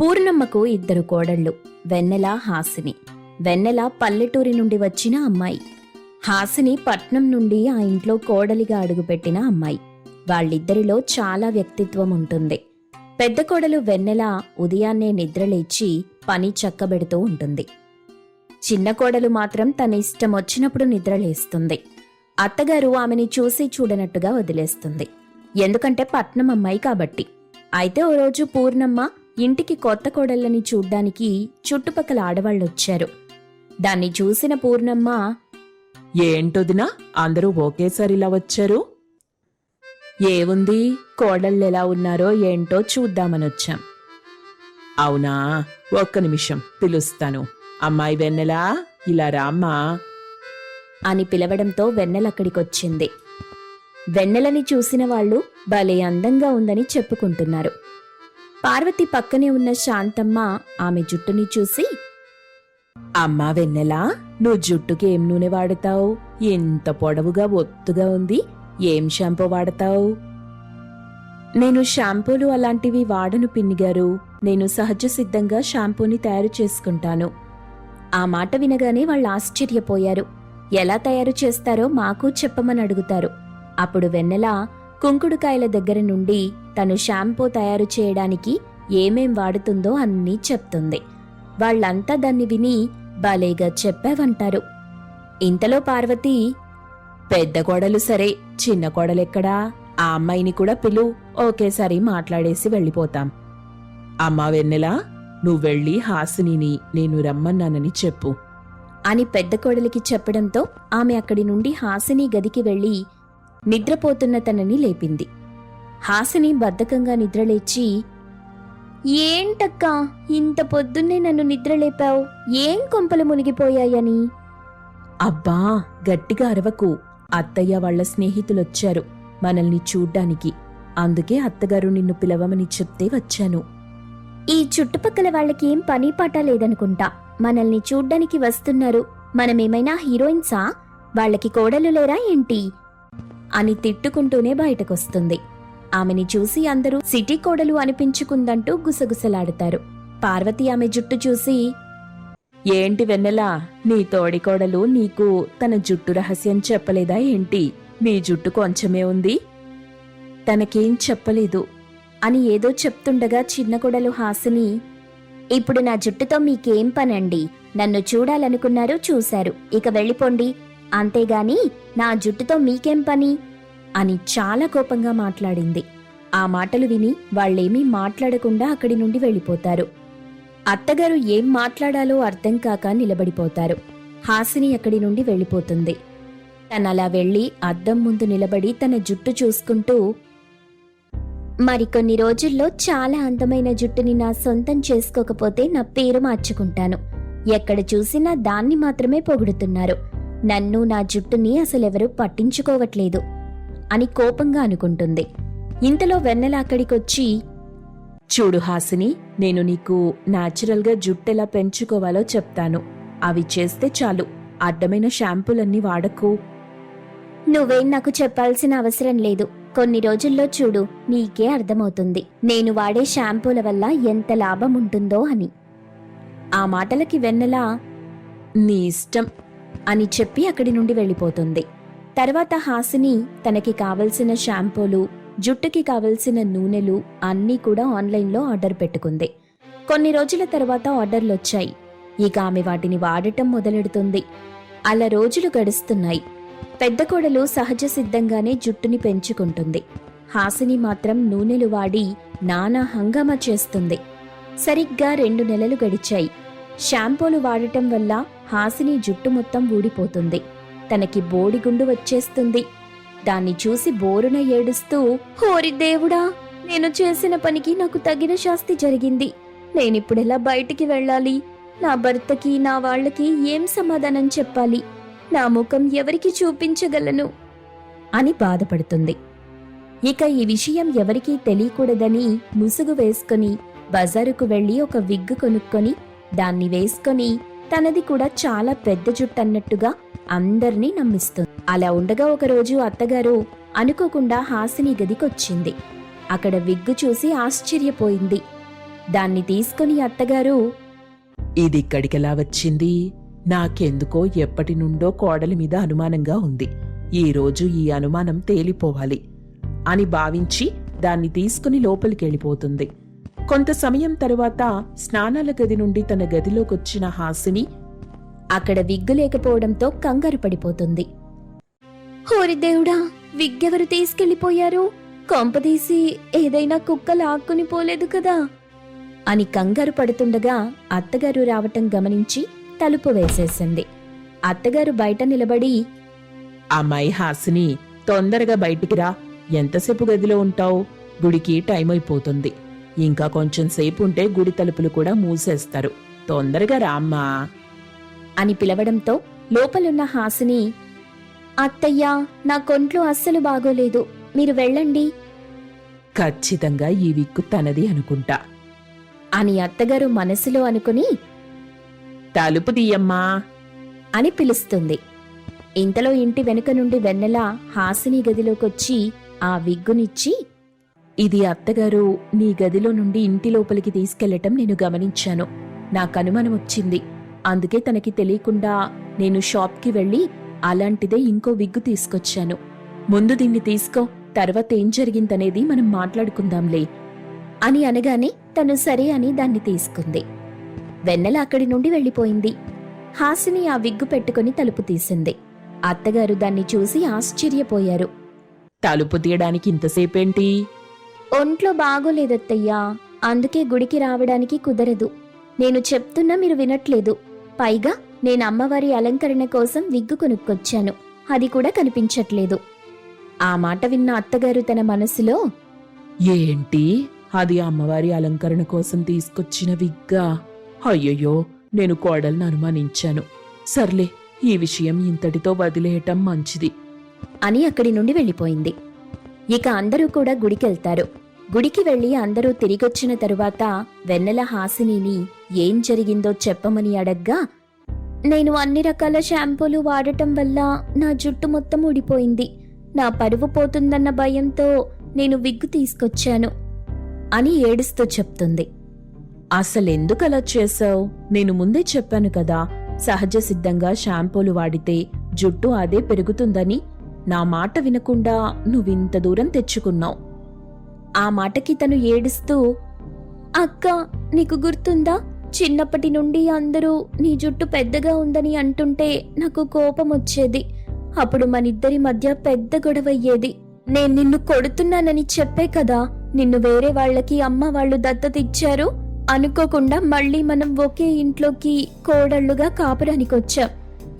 పూర్ణమ్మకు ఇద్దరు కోడళ్ళు వెన్నెల హాసిని. వెన్నెల పల్లెటూరి నుండి వచ్చిన అమ్మాయి. హాసిని పట్నం నుండి ఆ ఇంట్లో కోడలిగా అడుగుపెట్టిన అమ్మాయి. వాళ్ళిద్దరిలో చాలా వ్యక్తిత్వం ఉంటుంది. పెద్ద కోడలు వెన్నెల ఉదయాన్నే నిద్రలేచి పని చక్కబెడుతూ ఉంటుంది. చిన్న కోడలు మాత్రం తన ఇష్టం వచ్చినప్పుడు నిద్రలేస్తుంది. అత్తగారు ఆమెని చూసి చూడనట్టుగా వదిలేస్తుంది. ఎందుకంటే పట్నం అమ్మాయి కాబట్టి. అయితే ఓ రోజు పూర్ణమ్మ ఇంటికి కొత్త కోడళ్ళని చూడ్డానికి చుట్టుపక్కల ఆడవాళ్ళొచ్చారు. దాన్ని చూసిన పూర్ణమ్మ ఏంటొదినా అందరూ ఒకేసారి ఇలా వచ్చారు? ఏముంది కోడళ్ళు ఎలా ఉన్నారో ఏంటో చూద్దామనొచ్చాం. అవునా ఒక్క నిమిషం పిలుస్తాను. అమ్మాయి వెన్నెలా ఇలా రామ్మా. అని పిలవడంతో వెన్నెలక్కడికొచ్చింది వెన్నెలని చూసిన వాళ్ళు భలే అందంగా ఉందని చెప్పుకుంటున్నారు. పార్వతి పక్కనే ఉన్న శాంతమ్మ ఆమె జుట్టుని చూసి అమ్మా వెన్నెలా నువ్వు జుట్టుకి ఏం నూనె వాడతావు? ఎంత పొడవుగా ఒత్తుగా ఉంది. ఏం షాంపూ వాడతావు? నేను షాంపూలు అలాంటివి వాడను పిన్నిగారు నేను సహజ సిద్ధంగా షాంపూని తయారు చేసుకుంటాను. ఆ మాట వినగానే వాళ్ళు ఆశ్చర్యపోయారు. ఎలా తయారు చేస్తారో మాకు చెప్పమని అడుగుతారు. అప్పుడు వెన్నెల కుంకుడుకాయల దగ్గర నుండి తను షాంపూ తయారు చేయడానికి ఏమేం వాడుతుందో అన్నీ చెప్తుంది. వాళ్ళంతా దాన్ని విని భలేగా చెప్పావంటారు. ఇంతలో పార్వతి పెద్ద కోడలు సరే చిన్న కోడలెక్కడా? ఆ అమ్మాయిని కూడా పిలు ఒకేసారి మాట్లాడేసి వెళ్ళిపోతాం. అమ్మా వెన్నెలా నువ్వెళ్ళి హాసినిని నేను రమ్మన్నానని చెప్పు. అని పెద్ద కోడలికి చెప్పడంతో ఆమె అక్కడి నుండి హాసిని గదికి వెళ్ళి నిద్రపోతున్న తనని లేపింది. హాసిని బద్ధకంగా నిద్రలేచి ఏంటక్కా ఇంత పొద్దున్నే నన్ను నిద్రలేపావు? ఏం కొంపలు మునిగిపోయాయని? అబ్బా గట్టిగా అరవకు. అత్తయ్య వాళ్ళ స్నేహితులొచ్చారు మనల్ని చూడ్డానికి. అందుకే అత్తగారు నిన్ను పిలవమని చెప్తే వచ్చాను. ఈ చుట్టుపక్కల వాళ్ళకి ఏం పని పాట లేదనుకుంటా. మనల్ని చూడ్డానికి వస్తున్నారు. మనమేమైనా హీరోయిన్సా? వాళ్ళకి కోడలు లేరా ఏంటి? అని తిట్టుకుంటూనే బయటకొస్తుంది. ఆమెని చూసి అందరూ సిటీ కోడలు అనిపించుకుందంటూ గుసగుసలాడతారు. పార్వతి ఆమె జుట్టు చూసి ఏంటి వెన్నెలా నీ తోడికోడలు నీకు తన జుట్టు రహస్యం చెప్పలేదా ఏంటి? నీ జుట్టు కొంచెమే ఉంది. తనకేం చెప్పలేదు. అని ఏదో చెప్తుండగా చిన్న కొడలు హాసిని ఇప్పుడు నా జుట్టుతో మీకేం పనండి? నన్ను చూడాలనుకున్నారు చూశారు. ఇక వెళ్ళిపోండి. అంతేగాని నా జుట్టుతో మీకేం పని? అని చాలా కోపంగా మాట్లాడింది. ఆ మాటలు విని వాళ్ళేమీ మాట్లాడకుండా అక్కడి నుండి వెళ్ళిపోతారు. అత్తగారు ఏం మాట్లాడాలో అర్థం కాక నిలబడిపోతారు. హాసిని అక్కడి నుండి వెళ్ళిపోతుంది. తనలా వెళ్ళి అద్దం ముందు నిలబడి తన జుట్టు చూసుకుంటూ మరికొన్ని రోజుల్లో చాలా అందమైన జుట్టుని నా సొంతం చేసుకోకపోతే నా పేరు మార్చుకుంటాను. ఎక్కడ చూసినా దాన్ని మాత్రమే పొగుడుతున్నారు. నన్ను నా జుట్టుని అసలెవరూ పట్టించుకోవట్లేదు అని కోపంగా అనుకుంటుంది. ఇంతలో వెన్నెల అక్కడికొచ్చి చూడు హాసిని నేను నీకు గా జుట్టెలా పెంచుకోవాలో చెప్తాను. అవి చేస్తే చాలు. అడ్డమైన షాంపూలన్నీ వాడకు. నువ్వేం నాకు చెప్పాల్సిన అవసరం లేదు. కొన్ని రోజుల్లో చూడు నీకే అర్థమవుతుంది. నేను వాడే షాంపూల వల్ల ఎంత లాభం ఉంటుందో అని. ఆ మాటలకి వెన్నెల నీ ఇష్టం. అని చెప్పి అక్కడి నుండి వెళ్ళిపోతుంది. తర్వాత హాసిని తనకి కావలసిన షాంపూలు జుట్టుకి కావలసిన నూనెలు అన్నీ కూడా ఆన్లైన్లో ఆర్డర్ పెట్టుకుంది. కొన్ని రోజుల తర్వాత ఆర్డర్లు వచ్చాయి ఇక ఆమె వాటిని వాడటం మొదలెడుతుంది. అలా రోజులు గడుస్తున్నాయి. పెద్ద కోడలు సహజ సిద్ధంగానే జుట్టుని పెంచుకుంటుంది. హాసిని మాత్రం నూనెలు వాడి నానా హంగామా చేస్తుంది. సరిగ్గా రెండు నెలలు గడిచాయి. షాంపూలు వాడటం వల్ల హాసిని జుట్టు మొత్తం ఊడిపోతుంది. తనకి బోడిగుండు వచ్చేస్తుంది. దాన్ని చూసి బోరున ఏడుస్తూ హోరి దేవుడా నేను చేసిన పనికి నాకు తగిన శాస్తి జరిగింది. నేనిప్పుడెలా బయటికి వెళ్ళాలి? నా భర్తకి నా వాళ్ళకి ఏం సమాధానం చెప్పాలి? నా ముఖం ఎవరికి చూపించగలను అని బాధపడుతుంది. ఇక ఈ విషయం ఎవరికీ తెలియకూడదని ముసుగు వేసుకొని బజారుకు వెళ్ళి ఒక విగ్గు కొనుక్కొని దాన్ని వేసుకొని తనది కూడా చాలా పెద్ద జుట్టు అన్నట్టుగా అందరినీ నమ్మిస్తుంది. అలా ఉండగా ఒకరోజు అత్తగారు అనుకోకుండా హాసిని గదికొచ్చింది. అక్కడ విగ్గు చూసి ఆశ్చర్యపోయింది. దాన్ని తీసుకుని అత్తగారు ఇది ఇక్కడికెలా వచ్చింది? నాకెందుకో ఎప్పటి నుండో కోడలి మీద అనుమానంగా ఉంది. ఈ రోజు ఈ అనుమానం తేలిపోవాలి అని భావించి దాన్ని తీసుకుని లోపలికెళ్ళిపోతుంది. కొంత సమయం తరువాత స్నానాల గది నుండి తన గదిలోకొచ్చిన హాసిని అక్కడ విగ్గు లేకపోవడంతో కంగారు పడిపోతుంది. హోరి దేవుడా విగ్గెవరు తీసుకెళ్ళిపోయారు కొంపదీసి ఏదైనా కుక్క లాక్కుని పోలేదు కదా? అని కంగారు పడుతుండగా అత్తగారు రావటం గమనించి తలుపు వేసేసింది. అత్తగారు బయట నిలబడి అమ్మాయి హాసిని తొందరగా బయటికి రా. ఎంతసేపు గదిలో ఉంటావు? గుడికి టైం అయిపోతుంది. ఇంకా కొంచెం సేపు ఉంటే గుడి తలుపులు కూడా మూసేస్తారు. తొందరగా రామ్మా. అని పిలవడంతో లోపలున్న హాసిని అత్తయ్యా నా కొంట్లో అస్సలు బాగోలేదు. మీరు వెళ్ళండి. ఖచ్చితంగా ఈ విక్కు తనది అనుకుంటా. అని అత్తగారు మనసులో అనుకుని తలుపు తీయమ్మా. అని పిలుస్తుంది. ఇంతలో ఇంటి వెనుక నుండి వెన్నెల హాసిని గదిలోకొచ్చి ఆ విగ్గునిచ్చి ఇది అత్తగారు నీ గదిలో నుండి ఇంటి లోపలికి తీసుకెళ్ళటం నేను గమనించాను. నాకు అనుమానం వచ్చింది అందుకే తనకి తెలియకుండా నేను షాప్కి వెళ్ళి అలాంటిదే ఇంకో విగ్గు తీసుకొచ్చాను. ముందు దీన్ని తీసుకో తర్వాత ఏం జరిగిందనేది మనం మాట్లాడుకుందాంలే అని అనగానే తను సరే అని దాన్ని తీసుకుంది. వెన్నెల అక్కడి నుండి వెళ్ళిపోయింది. హాసిని ఆ విగ్గు పెట్టుకుని తలుపు తీసింది. అత్తగారు దాన్ని చూసి ఆశ్చర్యపోయారు. తలుపు తీయడానికి ఇంతసేపేంటి? ఒంట్లో బాగోలేదత్తయ్యా. అందుకే గుడికి రావడానికి కుదరదు. నేను చెప్తున్నా మీరు వినట్లేదు. పైగా నేను అమ్మవారి అలంకరణ కోసం విగ్గు కొనుక్కొచ్చాను. అది కూడా కనిపించట్లేదు. ఆ మాట విన్న అత్తగారు తన మనసులో ఏంటి? అది అమ్మవారి అలంకరణ కోసం తీసుకొచ్చిన విగ్గా? అయ్యయ్యో నేను కోడల్ని అనుమానించాను. సర్లే ఈ విషయం ఇంతటితో వదిలేయటం మంచిది. అని అక్కడి నుండి వెళ్ళిపోయింది. ఇక అందరూ కూడా గుడికెళ్తారు. గుడికి వెళ్ళి అందరూ తిరిగొచ్చిన తరువాత వెన్నెల హాసినిని ఏం జరిగిందో చెప్పమని అడగ్గా నేను అన్ని రకాల షాంపూలు వాడటం వల్ల నా జుట్టు మొత్తం ఊడిపోయింది. నా పరువు పోతుందన్న భయంతో నేను విగ్గు తీసుకొచ్చాను అని ఏడుస్తూ చెప్తుంది. అసలెందుకు అలా చేసావు నేను ముందే చెప్పాను కదా సహజ సిద్ధంగా షాంపూలు వాడితే జుట్టు అదే పెరుగుతుందని. నా మాట వినకుండా నువ్వింత దూరం తెచ్చుకున్నావు. ఆ మాటకి తను ఏడుస్తూ అక్క నీకు గుర్తుందా? చిన్నప్పటి నుండి అందరూ నీ జుట్టు పెద్దగా ఉందని అంటుంటే నాకు కోపం వచ్చేది అప్పుడు మనిద్దరి మధ్య పెద్ద గొడవ అయ్యేది నేను నిన్ను కొడుతున్నానని చెప్పే కదా నిన్ను వేరే వాళ్ళకి అమ్మ వాళ్ళు దత్తతిచ్చారు? అనుకోకుండా మళ్ళీ మనం ఒకే ఇంట్లోకి కోడళ్ళుగా కాపురానికొచ్చాం.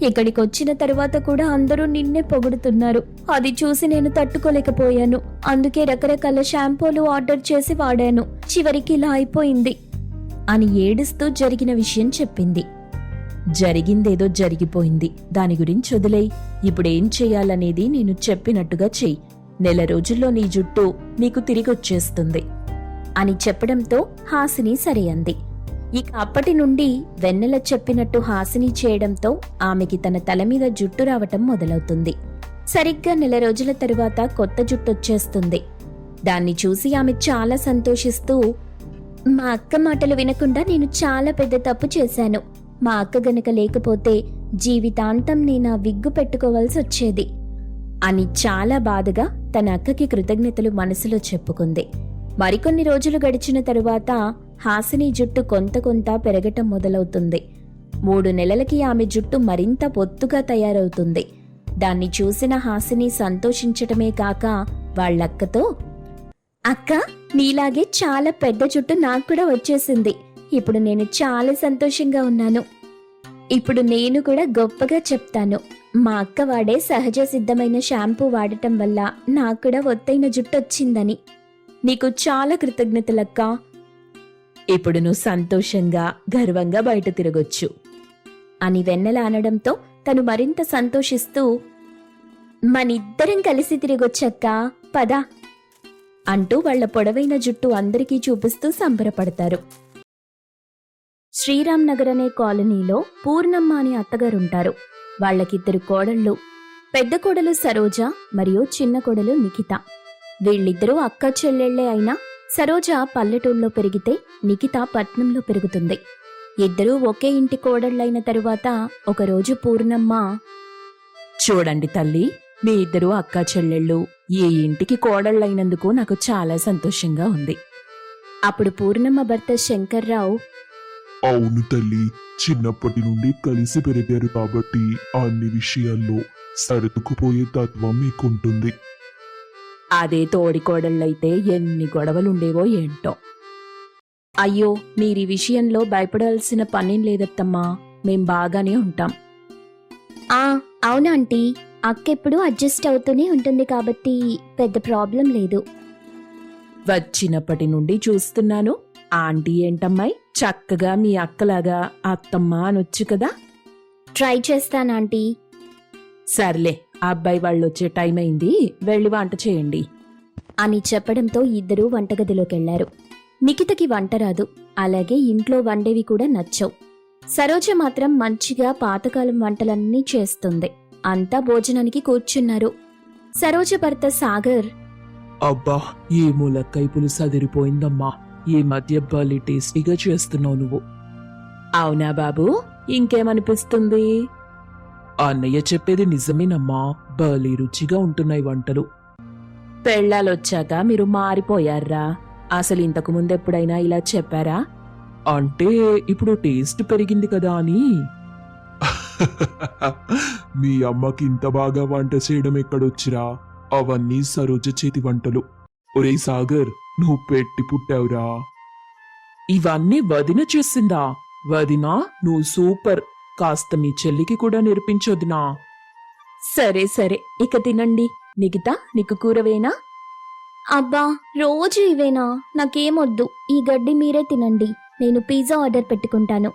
ఇక్కడికి వచ్చిన తర్వాత కూడా అందరూ నిన్నే పొగుడుతున్నారు. అది చూసి నేను తట్టుకోలేకపోయాను. అందుకే రకరకాల షాంపూలు ఆర్డర్ చేసి వాడాను. చివరికి ఇలా అయిపోయింది అని ఏడుస్తూ జరిగిన విషయం చెప్పింది. జరిగిందేదో జరిగిపోయింది. దాని గురించి వదిలేయ్. ఇప్పుడేం చేయాలనేది నేను చెప్పినట్టుగా చెయ్యి నెల రోజుల్లో నీ జుట్టు నీకు తిరిగొచ్చేస్తుంది అని చెప్పడంతో హాసిని సరే అంది ఇక అప్పటి నుండి వెన్నెల చెప్పినట్టు హాసిని చేయడంతో ఆమెకి తన తల మీద జుట్టు రావటం మొదలవుతుంది. సరిగ్గా నెల రోజుల తరువాత కొత్త జుట్టు వచ్చేస్తుంది. దాన్ని చూసి ఆమె చాలా సంతోషిస్తూ మా అక్క మాటలు వినకుండా నేను చాలా పెద్ద తప్పు చేశాను. మా అక్క గనక లేకపోతే జీవితాంతం నేను ఆ విగ్గు పెట్టుకోవాల్సి వచ్చేది అని చాలా బాధగా తన అక్కకి కృతజ్ఞతలు మనసులో చెప్పుకుంది. మరికొన్ని రోజులు గడిచిన తరువాత హాసిని జుట్టు కొంత కొంత పెరగటం మొదలవుతుంది. మూడు నెలలకి ఆమె జుట్టు మరింత పొత్తుగా తయారవుతుంది. దాన్ని చూసిన హాసిని సంతోషించటమే కాక వాళ్ళక్కతో అక్క నీలాగే చాలా పెద్ద జుట్టు నాకు కూడా వచ్చేసింది. ఇప్పుడు నేను చాలా సంతోషంగా ఉన్నాను. ఇప్పుడు నేను కూడా గొప్పగా చెప్తాను. మా అక్క వాడే సహజ సిద్ధమైన షాంపూ వాడటం వల్ల నాకు కూడా ఒత్తైన జుట్టు వచ్చిందని నీకు చాలా కృతజ్ఞతలక్కా. ఇప్పుడు నువ్వు సంతోషంగా గర్వంగా బయట తిరగొచ్చు. అని వెన్నెల అనడంతో తను మరింత సంతోషిస్తూ మనిద్దరం కలిసి తిరిగొచ్చక్కా పద అంటూ వాళ్ళ పొడవైన జుట్టు అందరికీ చూపిస్తూ సంబరపడతారు. శ్రీరామ్ నగర్ అనే కాలనీలో పూర్ణమ్మ అనే అత్తగారుంటారు. వాళ్ళకిద్దరు కోడళ్ళు పెద్ద కోడలు సరోజ మరియు చిన్న కోడలు నిఖిత. వీళ్ళిద్దరూ అక్క చెల్లెళ్ళే అయినా సరోజ పల్లెటూళ్ళలో పెరిగితే నిఖిత పట్నంలో పెరుగుతుంది. ఇద్దరూ ఒకే ఇంటి కోడళ్ళైన తరువాత ఒకరోజు పూర్ణమ్మ చూడండి తల్లి మీ ఇద్దరు అక్క చెల్లెళ్ళు ఈ ఇంటికి కోడళ్ళైనందుకు నాకు చాలా సంతోషంగా ఉంది. అప్పుడు పూర్ణమ్మ భర్త శంకర్రావు అవును తల్లి చిన్నప్పటి నుండి కలిసి పెరిగారు కాబట్టి అన్ని విషయాల్లో సర్దుకుపోయే తత్వం మీకుంటుంది. అదే తోడి కోడళ్ళైతే ఎన్ని గొడవలుండేవో ఏంటో. అయ్యో మీరీ విషయంలో భయపడాల్సిన పనేం లేదత్తమ్మా. మేం బాగానే ఉంటాం. ఆ అవునా ఆంటీ. అక్కెప్పుడు అడ్జస్ట్ అవుతూనే ఉంటుంది కాబట్టి పెద్ద ప్రాబ్లం లేదు. వచ్చినప్పటి నుండి చూస్తున్నాను. ఆంటీ ఏంటమ్మాయి? చక్కగా మీ అక్కలాగా అత్తమ్మ అనొచ్చు కదా? ట్రై చేస్తాను ఆంటీ. సర్లే. అబ్బాయి వాళ్ళు వచ్చే టైం అయింది. వెళ్ళి వంట చేయండి. అని చెప్పడంతో ఇద్దరూ వంటగదిలోకెళ్ళారు. నిఖితకి వంట రాదు. అలాగే ఇంట్లో వండేవి కూడా నచ్చవు. సరోజ మాత్రం మంచిగా పాతకాలం వంటలన్నీ చేస్తుంది. అంతా భోజనానికి కూర్చున్నారు. సరోజ భర్త సాగర్ అబ్బా ఈ ములక్కాయ పులుసు అదిరిపోయిందమ్మా. ఈ మధ్య బలి టేస్టీగా చేస్తున్నావు నువ్వు. అవునా బాబు? ఇంకేమనిపిస్తుంది? అన్నయ్య చెప్పేది నిజమేనమ్మా. బలి రుచిగా ఉంటున్నాయి వంటలు. పెళ్ళాలొచ్చాక మీరు మారిపోయారా? అసలు ఇంతకు ముందెప్పుడైనా ఇలా చెప్పారా? అంటే ఇప్పుడు టేస్ట్ పెరిగింది కదా అని. మీ అమ్మకి ఇంత బాగా వంట చేయడం ఎక్కడొచ్చిరా? అవన్నీ సరోజ చేతి వంటలు. ఒరేయ్ సాగర్ నువ్వు పెట్టి పుట్టావురా. ఇవన్నీ వదిన చేసిందా? వదినా నువ్వు సూపర్. కాస్త మీ చెల్లికి కూడా నేర్పించొదినా సరే సరే. ఇక తినండి. నిగితా నీకు కూరవేనా? అబ్బా రోజు ఇవేనా? నాకేమొద్దు. ఈ గడ్డి మీరే తినండి. నేను పిజ్జా ఆర్డర్ పెట్టుకుంటాను.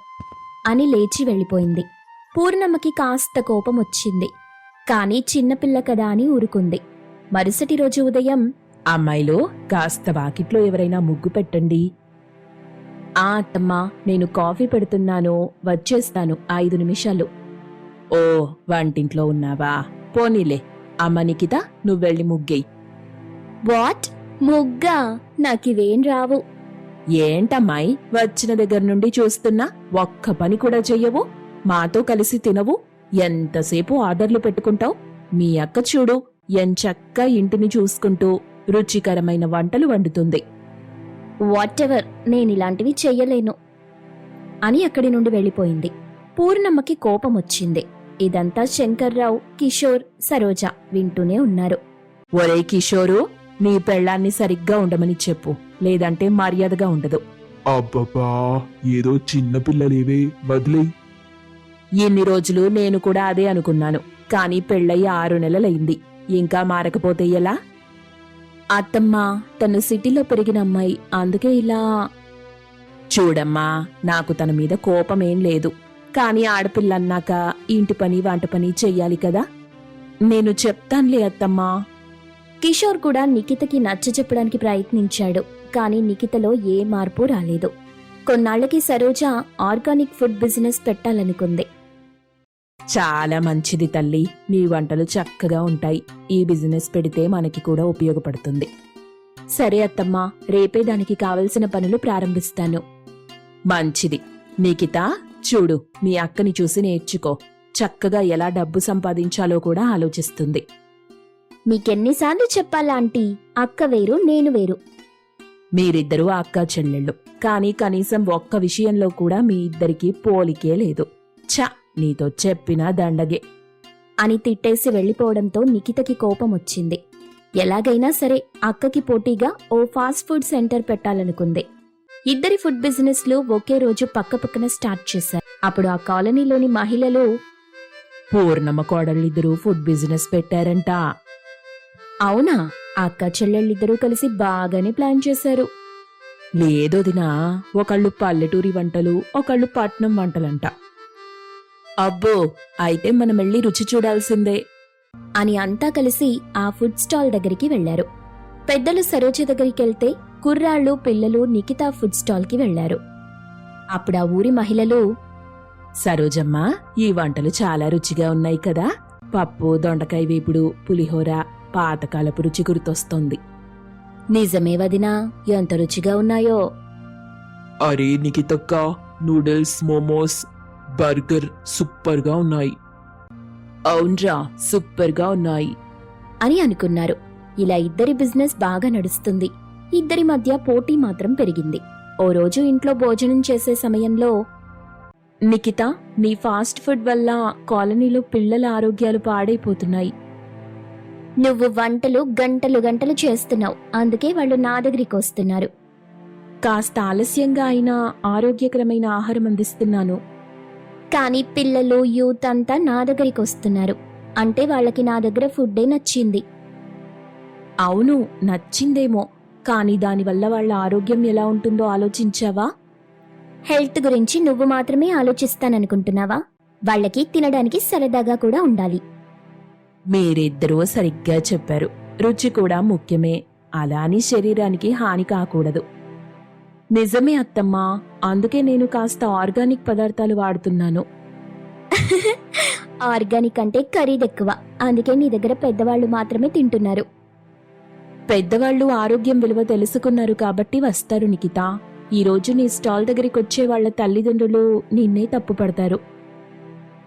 అని లేచి వెళ్ళిపోయింది. పూర్ణమ్మకి కాస్త కోపం వచ్చింది కానీ చిన్నపిల్ల కదా అని ఊరుకుంది. మరుసటి రోజు ఉదయం అమ్మాయిలో కాస్త వాకిట్లో ఎవరైనా ముగ్గు పెట్టండి. ఆ అత్తమ్మా నేను కాఫీ పెడుతున్నాను వచ్చేస్తాను ఐదు నిమిషాలు. ఓ వంటింట్లో ఉన్నావా? పోనీలే అమ్మ నికిత నువ్వెళ్ళి ముగ్గెయ్. వాట్? ముగ్గా? నాకివేం రావు. ఏంటమ్మాయి వచ్చిన దగ్గర నుండి చూస్తున్నా ఒక్క పని కూడా చెయ్యవు మాతో కలిసి తినవు ఎంతసేపు ఆర్డర్లు పెట్టుకుంటావు? మీ అక్క చూడు ఎంచక్క ఇంటిని చూసుకుంటూ రుచికరమైన వంటలు వండుతుంది. వాట్ ఎవర్ నేను ఇలాంటివి చెయ్యలేను అని అక్కడి నుండి వెళ్ళిపోయింది. పూర్ణమ్మకి కోపం వచ్చింది ఇదంతా శంకర్రావు కిషోర్ సరోజ వింటూనే ఉన్నారు. ఒరే కిషోరు నీ పెళ్ళాన్ని సరిగ్గా ఉండమని చెప్పు లేదంటే మర్యాదగా ఉండదు. అబ్బబ్బా ఏదో చిన్న పిల్లలేవే వదిలే ఇన్ని రోజులు నేను కూడా అదే అనుకున్నాను కానీ పెళ్ళయి ఆరు నెలలైంది ఇంకా మారకపోతే ఎలా? అత్తమ్మ తను సిటీలో పెరిగిన అమ్మాయి. అందుకే ఇలా చూడమ్మా నాకు తన మీద కోపమేం లేదు. కానీ ఆడపిల్లన్నాక ఇంటి పని వంట పని చెయ్యాలి కదా? నేను చెప్తానులే అత్తమ్మా. కిషోర్ కూడా నిఖితకి నచ్చ చెప్పడానికి ప్రయత్నించాడు కానీ నిఖితలో ఏ మార్పు రాలేదు. కొన్నాళ్ళకి సరోజ ఆర్గానిక్ ఫుడ్ బిజినెస్ పెట్టాలనుకుంది. చాలా మంచిది తల్లి. నీ వంటలు చక్కగా ఉంటాయి. ఈ బిజినెస్ పెడితే మనకి కూడా ఉపయోగపడుతుంది. సరే అత్తమ్మా రేపే దానికి కావలసిన పనులు ప్రారంభిస్తాను. మంచిది. నికిత చూడు మీ అక్కని చూసి నేర్చుకో. చక్కగా ఎలా డబ్బు సంపాదించాలో కూడా ఆలోచిస్తుంది. మీకెన్నిసార్లు చెప్పాలా ఆంటీ? అక్క వేరు నేను వేరు. మీరిద్దరూ అక్క చెల్లెళ్ళు. కానీ కనీసం ఒక్క విషయంలో కూడా మీ ఇద్దరికి పోలికే లేదు. ఛ! నీతో చెప్పినా దండగే. అని తిట్టేసి వెళ్ళిపోవడంతో నిఖితకి కోపం వచ్చింది ఎలాగైనా సరే అక్కకి పోటీగా ఓ ఫాస్ట్ ఫుడ్ సెంటర్ పెట్టాలనుకుంది. ఇద్దరి ఫుడ్ బిజినెస్లు ఒకే రోజు పక్కపక్కన స్టార్ట్ చేశారు. అప్పుడు ఆ కాలనీలోని మహిళలు పూర్ణమ్మ కోడళ్ళిద్దరూ ఫుడ్ బిజినెస్ పెట్టారంట. అవునా? అక్క చెల్లెళ్ళిద్దరూ కలిసి బాగానే ప్లాన్ చేశారు. లేదోదినా ఒకళ్ళు పల్లెటూరి వంటలు ఒకళ్ళు పట్నం వంటలంట. అబ్బో అయితే మనం వెళ్ళి రుచి చూడాల్సిందే. అని అంతా కలిసి ఆ ఫుడ్ స్టాల్ దగ్గరికి వెళ్ళారు పెద్దలు సరోజ దగ్గరికి వెళ్తే కుర్రాళ్ళు పిల్లలు నిఖితా ఫుడ్ స్టాల్కి వెళ్ళారు అప్పుడు ఆ ఊరి మహిళలు సరోజమ్మ ఈ వంటలు చాలా రుచిగా ఉన్నాయి కదా. పప్పు దొండకాయ వేపుడు పులిహోర పాతకాలపు రుచి గుర్తొస్తోంది. నిజమే వదినా ఎంత రుచిగా ఉన్నాయో. అరే నికితక్క నూడిల్స్ మోమోస్ బర్గర్ సూపర్గా ఉన్నాయి. అవునరా సూపర్గా ఉన్నాయి. అని అనుకున్నారు. ఇలా ఇద్దరి బిజినెస్ బాగా నడుస్తుంది. ఇద్దరి మధ్య పోటీ మాత్రం పెరిగింది. ఓ రోజు ఇంట్లో భోజనం చేసే సమయంలో నిఖిత నీ ఫాస్ట్ ఫుడ్ వల్ల కాలనీలో పిల్లల ఆరోగ్యాలు పాడైపోతున్నాయి. నువ్వు వంటలు గంటలు గంటలు చేస్తున్నావు. అందుకే వాళ్ళు నా దగ్గరికి వస్తున్నారు. కాస్త ఆలస్యంగా అయినా ఆరోగ్యకరమైన ఆహారం అందిస్తున్నాను. కానీ పిల్లలు యూత్ అంతా నా దగ్గరికి వస్తున్నారు. అంటే వాళ్ళకి నా దగ్గర ఫుడ్డే నచ్చింది. అవును నచ్చిందేమో. కానీ దానివల్ల వాళ్ళ ఆరోగ్యం ఎలా ఉంటుందో ఆలోచించావా? హెల్త్ గురించి నువ్వు మాత్రమే ఆలోచిస్తాననుకుంటున్నావా? వాళ్ళకి తినడానికి సరదాగా కూడా ఉండాలి. మీరిద్దరూ సరిగ్గా చెప్పారు. రుచి కూడా ముఖ్యమే. అలా అని శరీరానికి హాని కాకూడదు. నిజమే అత్తమ్మా. అందుకే నేను కాస్త ఆర్గానిక్ పదార్థాలు వాడుతున్నాను. ఆర్గానిక్ అంటే ఖరీదు ఎక్కువ అందుకే నీ దగ్గర పెద్దవాళ్ళు మాత్రమే తింటున్నారు. పెద్దవాళ్ళు ఆరోగ్యం విలువ తెలుసుకున్నారు కాబట్టి వస్తారు నికిత ఈ రోజు నీ స్టాల్ దగ్గరికి వచ్చే వాళ్ళ తల్లిదండ్రులు నిన్నే తప్పు పడతారు.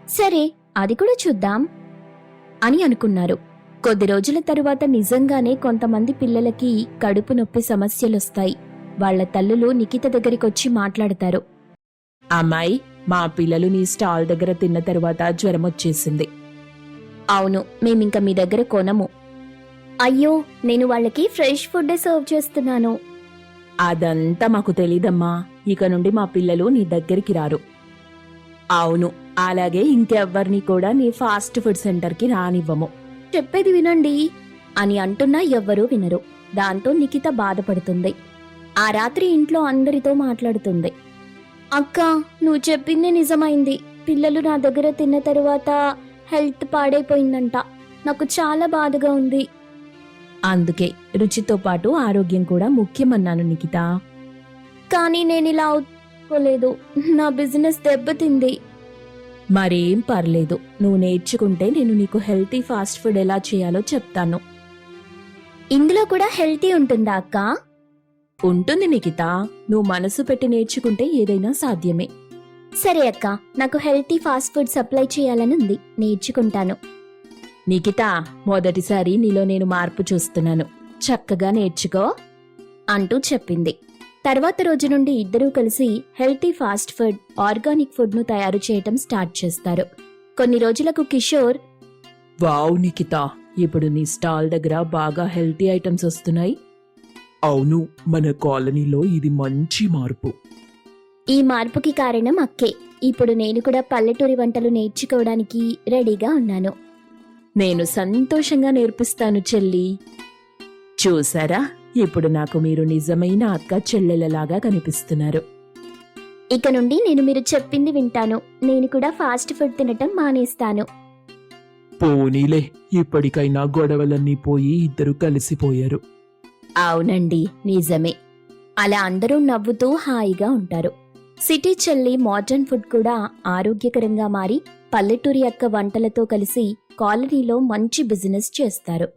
సరే అది కూడా చూద్దాం. అని అనుకున్నారు. కొద్ది రోజుల తరువాత నిజంగానే కొంతమంది పిల్లలకి కడుపు నొప్పి సమస్యలొస్తాయి. వాళ్ళ తల్లులు నిఖిత దగ్గరికి వచ్చి మాట్లాడతారు. అమ్మాయి మా పిల్లలు నీ స్టాల్ దగ్గర తిన్న తరువాత జ్వరం వచ్చేసింది అవును మేమింక మీ దగ్గర కొనము. అయ్యో నేను వాళ్ళకి ఫ్రెష్ ఫుడ్ సర్వ్ చేస్తున్నాను. అదంతా మాకు తెలీదమ్మా. ఇక నుండి మా పిల్లలు నీ దగ్గరికి రారు. అవును అలాగే ఇంకెవ్వరిని కూడా నీ ఫాస్ట్ ఫుడ్ సెంటర్కి రానివ్వము. చెప్పేది వినండి అని అంటున్నా ఎవ్వరూ వినరు. దాంతో నిఖిత బాధపడుతుంది. ఆ రాత్రి ఇంట్లో అందరితో మాట్లాడుతుంది. అక్క నువ్వు చెప్పింది నిజమైంది. పిల్లలు నా దగ్గర తిన్న తరువాత హెల్త్ పాడైపోయిందంట. నాకు చాలా బాధగా ఉంది. అందుకే రుచితో పాటు ఆరోగ్యం కూడా ముఖ్యమన్నాను నికిత కానీ నేను ఇలా అవుకోలేదు నా బిజినెస్ దెబ్బతింది. మరేం పర్లేదు. నువ్వు నేర్చుకుంటే నేను నీకు హెల్తీ ఫాస్ట్ ఫుడ్ ఎలా చేయాలో చెప్తాను. ఇందులో కూడా హెల్తీ ఉంటుందా అక్క? ఉంటుంది నికిత నువ్వు మనసు పెట్టి నేర్చుకుంటే ఏదైనా సాధ్యమే. సరే అక్క నాకు హెల్తీ ఫాస్ట్ ఫుడ్ సప్లై చేయాలని ఉంది. నేర్చుకుంటాను. నికిత మొదటిసారి నీలో నేను మార్పు చూస్తున్నాను. చక్కగా నేర్చుకో. అంటూ చెప్పింది. తర్వాత రోజు నుండి ఇద్దరూ కలిసి హెల్తీ ఫాస్ట్ ఫుడ్ ఆర్గానిక్ ఫుడ్ను తయారు చేయటం స్టార్ట్ చేస్తారు. కొన్ని రోజులకు కిషోర్ వావ్ నికిత ఇప్పుడు నీ స్టాల్ దగ్గర బాగా హెల్తీ ఐటమ్స్ వస్తున్నాయి. అవును మన కాలనీలో ఇది మంచి మార్పు. ఈ మార్పుకి కారణం అక్కే. ఇప్పుడు నేను కూడా పల్లెటూరి వంటలు నేర్చుకోవడానికి రెడీగా ఉన్నాను. నేను సంతోషంగా నేర్పిస్తాను చెల్లి. చూసారా? ఇప్పుడు నాకు మీరు నిజమైన అక్క చెల్లెలలాగా కనిపిస్తున్నారు. ఇక నుండి నేను మీరు చెప్పింది వింటాను. నేను కూడా ఫాస్ట్ ఫుడ్ తినటం మానేస్తాను. పోనీలే ఇప్పటికైనా గొడవలన్నీ పోయి ఇద్దరు కలిసిపోయారు. అవునండి నిజమే. అలా అందరూ నవ్వుతూ హాయిగా ఉంటారు. సిటీ చెల్లి మోడర్న్ ఫుడ్ కూడా ఆరోగ్యకరంగా మారి పల్లెటూరి యొక్క వంటలతో కలిసి కాలనీలో మంచి బిజినెస్ చేస్తారు.